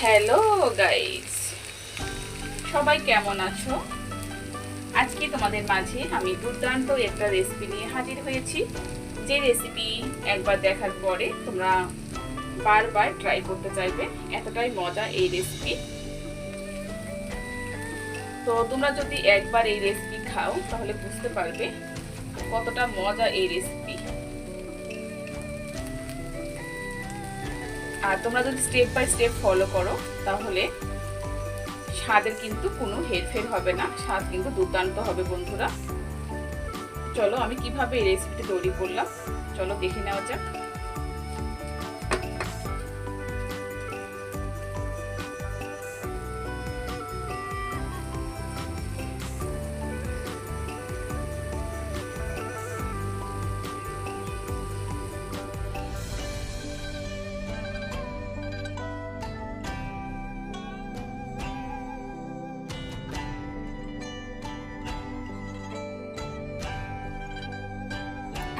Hello guys সবাই কেমন আছো? আজকে তোমাদের মাঝে আমি দুর্দান্ত একটা রেসিপি নিয়ে হাজির হয়েছি। যে রেসিপি একবার দেখার পরে তোমরা বারবার ট্রাই করতে চাইবে। এতটাই মজা এই রেসিপি তো তোমরা যদি একবার এই রেসিপি খাও, তাহলে বুঝতে পারবে কতটা মজা এই রেসিপি আর তোমরা যদি স্টেপ বাই স্টেপ ফলো করো, তাহলে স্বাদের কিন্তু কোনো হেরফের হবে না, স্বাদ কিন্তু দুর্দান্ত হবে বন্ধুরা। চলো আমি কীভাবে এই রেসিপিটি তৈরি করলাম, চলো দেখে নেওয়া যাক।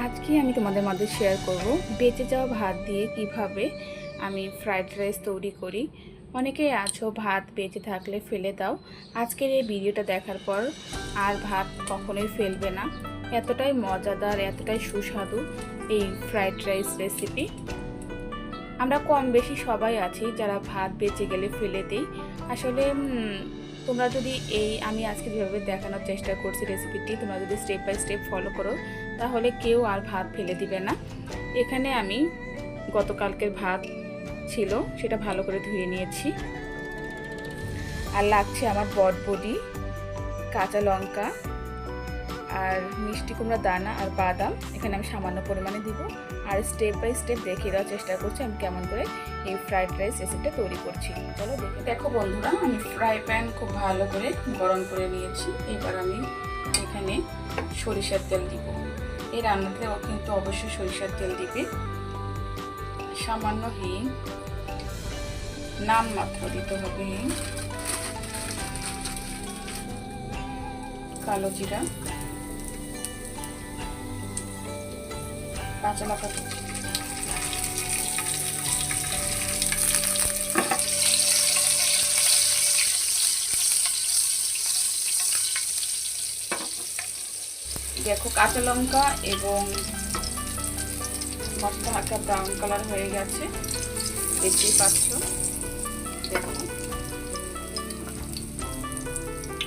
আজকে আমি তোমাদের মধ্যে শেয়ার করব বেঁচে যাওয়া ভাত দিয়ে কীভাবে আমি ফ্রাইড রাইস তৈরি করি। অনেকেই আছো ভাত বেঁচে থাকলে ফেলে দাও। আজকের এই ভিডিওটা দেখার পর আর ভাত কখনোই ফেলবে না। এতটাই মজাদার, এতটাই সুস্বাদু এই ফ্রাইড রাইস রেসিপি আমরা কম বেশি সবাই আছি যারা ভাত বেঁচে গেলে ফেলে দিই। আসলে তোমরা যদি এই আমি আজকে যেভাবে দেখানোর চেষ্টা করছি রেসিপিটি তোমরা যদি স্টেপ বাই স্টেপ ফলো করো তাহলে কেউ আর ভাত ফেলে দিবে না। এখানে আমি গতকালকের ভাত ছিল, সেটা ভালো করে ধুয়ে নিয়েছি। আর লাগছে আমার বটবডি কাঁচা লঙ্কা আর মিষ্টি কুমড়া দানা আর বাদাম। এখানে আমি সামান্য পরিমাণে দিব। আর স্টেপ বাই স্টেপ দেখিয়ে দেওয়ার চেষ্টা করছি আমি কেমন করে এই ফ্রাইড রাইস রেসিপিটা তৈরি করছি। চলো দেখে। দেখো বন্ধুরা, আমি ফ্রাই প্যান খুব ভালো করে গরম করে নিয়েছি। এবার আমি এখানে সরিষার তেল দিব। এই রান্নাতে কিন্তু অবশ্যই সরিষার তেল দিবে। সামান্য হিং। নাম মাত্র দিতে হবে হিং। কালো জিরা। কাঁচা লঙ্কা। দেখো কাঁচা লঙ্কা এবং মশলা হালকা ব্রাউন কালার হয়ে গেছে। দেখতেই পাচ্ছ?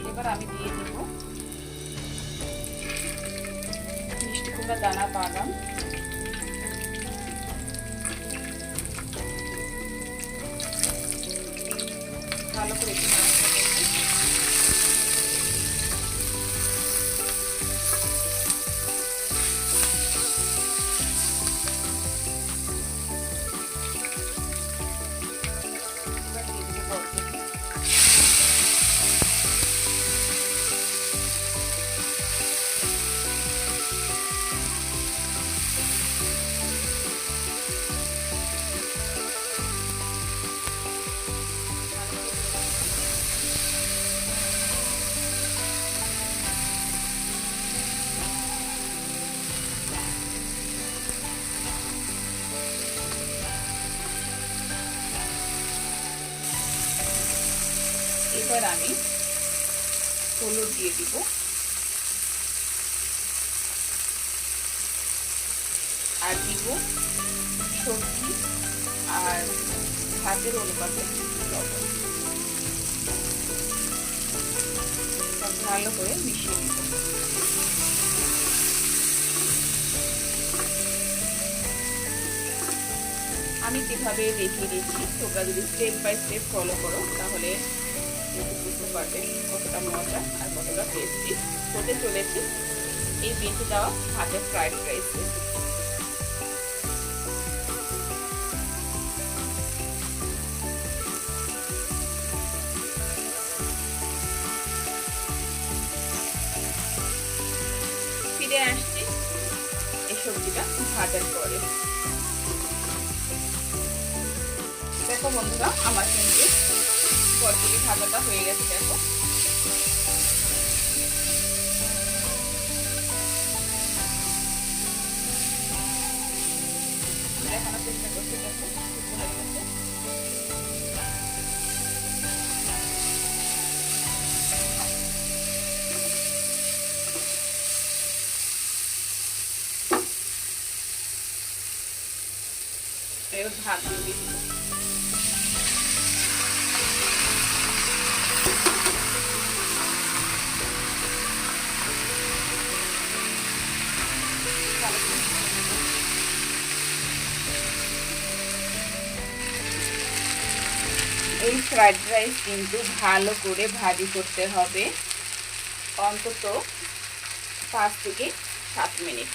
এবার আমি দিয়ে দিব মিষ্টি কুমড়া দানা, বাদাম। ভালো করে এবার আমি হলুদ দিয়ে দিব। আর দিব সবজি আর ভাতের অনুপাতে ভালো করে মিশিয়ে দিব। আমি যেভাবে দেখিয়ে দিচ্ছি, তোমরা যদি স্টেপ বাই স্টেপ ফলো করো, তাহলে বুঝতে পারবে কতটা মজা আর কতটা টেস্টি হতে চলেছে এই বেঁচে দেওয়া ভাতের ফ্রাইড রাইস ফিরে আসছি এই সবজিটা ভাজার পরে। দেখো বন্ধুরা, আমার কিন্তু কড়কড়ি ভাজাটা হয়ে গেছে দেখো দেখানোর চেষ্টা করছি দেখো হয়ে গেছে এবার ভাত দিয়ে দিচ্ছি ফ্রাইড রাইস কিন্তু ভালো করে ভাজি করতে হবে। অন্তত পাঁচ থেকে সাত মিনিট।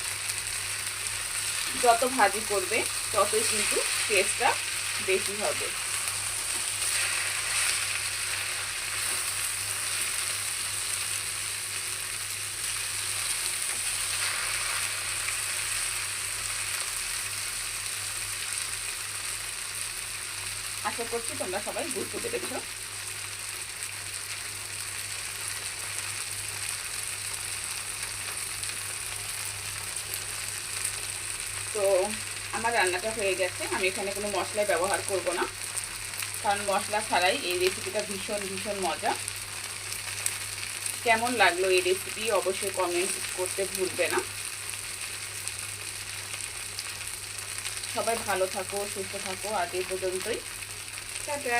যত ভাজি করবে, ততই কিন্তু টেস্টটা বেশি হবে। আশা করছি তোমরা সবাই বুঝতে পেরেছ। তো আমার রান্নাটা হয়ে গেছে। আমি এখানে কোনো মশলা ব্যবহার করব না। কারণ মশলা ছাড়াই এই রেসিপিটা ভীষণ ভীষণ মজা। কেমন লাগল এই রেসিপি অবশ্যই কমেন্ট করতে ভুলবে না। সবাই ভালো থাকো, সুস্থ থাকো, আজ এই পর্যন্তই। 在这